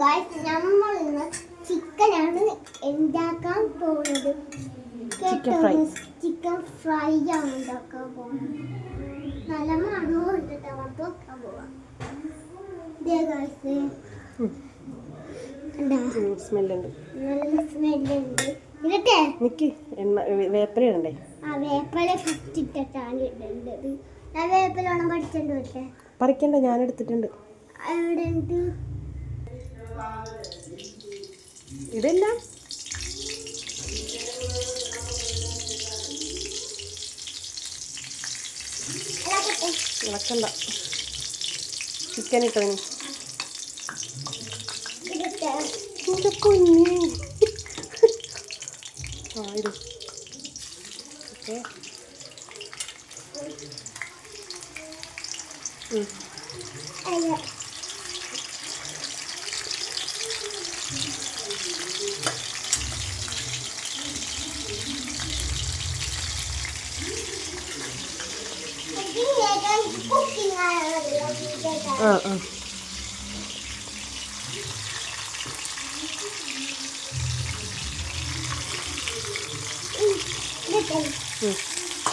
Guys നമ്മൾ ഇന്ന് ചിക്കനാണ് ഉണ്ടാക്കാൻ പോകുന്നത് ചിക്കൻ ഫ്രൈ ചിക്കൻ ഫ്രൈ ആണ് ഉണ്ടാക്കാൻ പോകുന്നത് നല്ല മണവും ഉണ്ട് നമുക്ക് വെക്കാൻ പോവാം. നല്ല സ്മെല്ലുണ്ട് നിക്ക് എണ്ണ വേപ്പല ഇടണ്ടേ? ആ വേപ്പല ഫസ്റ്റ് ഇട്ടിട്ടാണ് ഇടേണ്ടത്. ഞാൻ വേപ്പലോണം പഠിച്ചിട്ടുണ്ട് പറിക്കണ്ട ഞാൻ എടുത്തിട്ടുണ്ട്. ഉണ്ട് ഇളക്കട്ടെ. ഇളക്കണ്ട ചിക്കൻ ഇട്ടോ കുഞ്ഞി ആ ഓക്കെ അയ്യോ. ആ ആ.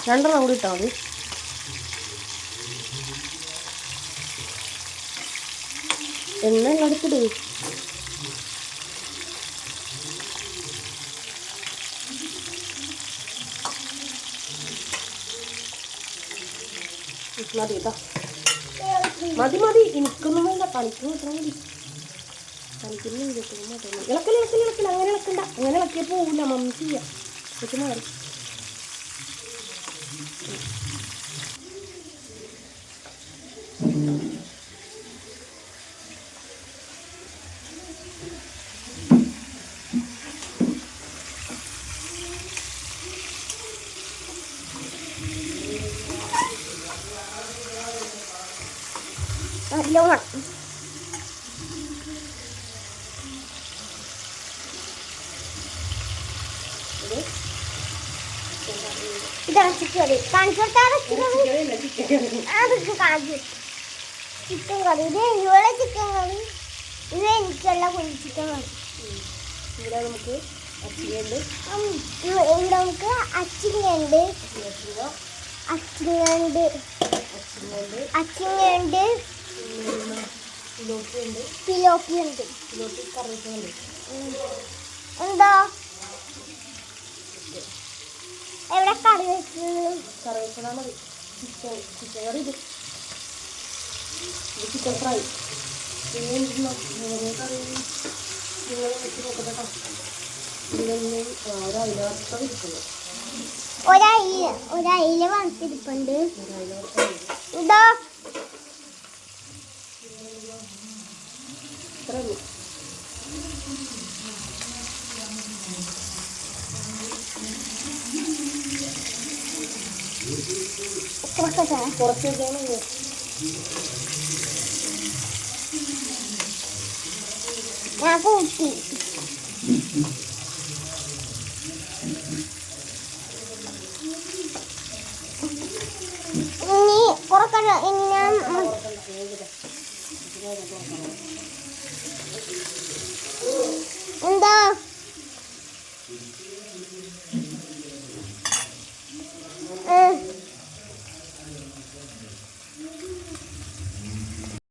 രണ്ടെണ്ണം കൂടി ഇട്ടാൽ മതി എണ്ണ എടുത്തിട് മതി മതി മതി. എനിക്കൊന്നും വേണ്ട. പണിക്ക് മാത്രം മതി. പണിക്കൊന്നും ഇതൊന്നും അങ്ങനെ ഇളക്കണ്ട. അങ്ങനെ ഇളക്കിയാൽ പോവില്ല മമ്മി ചെയ്യാം. മാറി. നല്ലോണം ഇതാണ് ചിക്കൻ കറി കാണിച്ചു അതൊക്കെ കാണിച്ചു ചിക്കൻ കറി. ഇത് ഇവിടെ ചിക്കൻ കറി. ഇത് എനിക്കുള്ള കുഞ്ഞു ചിക്കൻ കറി. ഇവിടെ നമുക്ക് ഇവിടെ നമുക്ക് അച്ചിങ്ങയുണ്ട്. അച്ചിങ്ങയുണ്ട്. അച്ചിയുണ്ട് ഇലോപ്പിയുണ്ട് പിലോപ്പിയുണ്ട് ഇലോപ്പി കറിവേപ്പിലുണ്ട് എന്താ എവിടെ കറിവേപ്പില മതി. ചിക്കൻ ചിക്കൻ കറി ഇത്. Chicken fry. പിന്നെ കറി. നിങ്ങൾ വെച്ച് നോക്കട്ടെ കേട്ടോ ഇതിലൊന്നും ഒരയില വറുത്തത് ഇരിക്കുന്നു ഒരയില ഒരയില വറുത്തത് എന്താ ഇത്ര ഉള്ളൂ കുറച്ചൊക്കെ കുറച്ച് വെച്ചാണ് ഞാൻ കൂട്ടി കുറക്കണം ഇനി ഞാൻ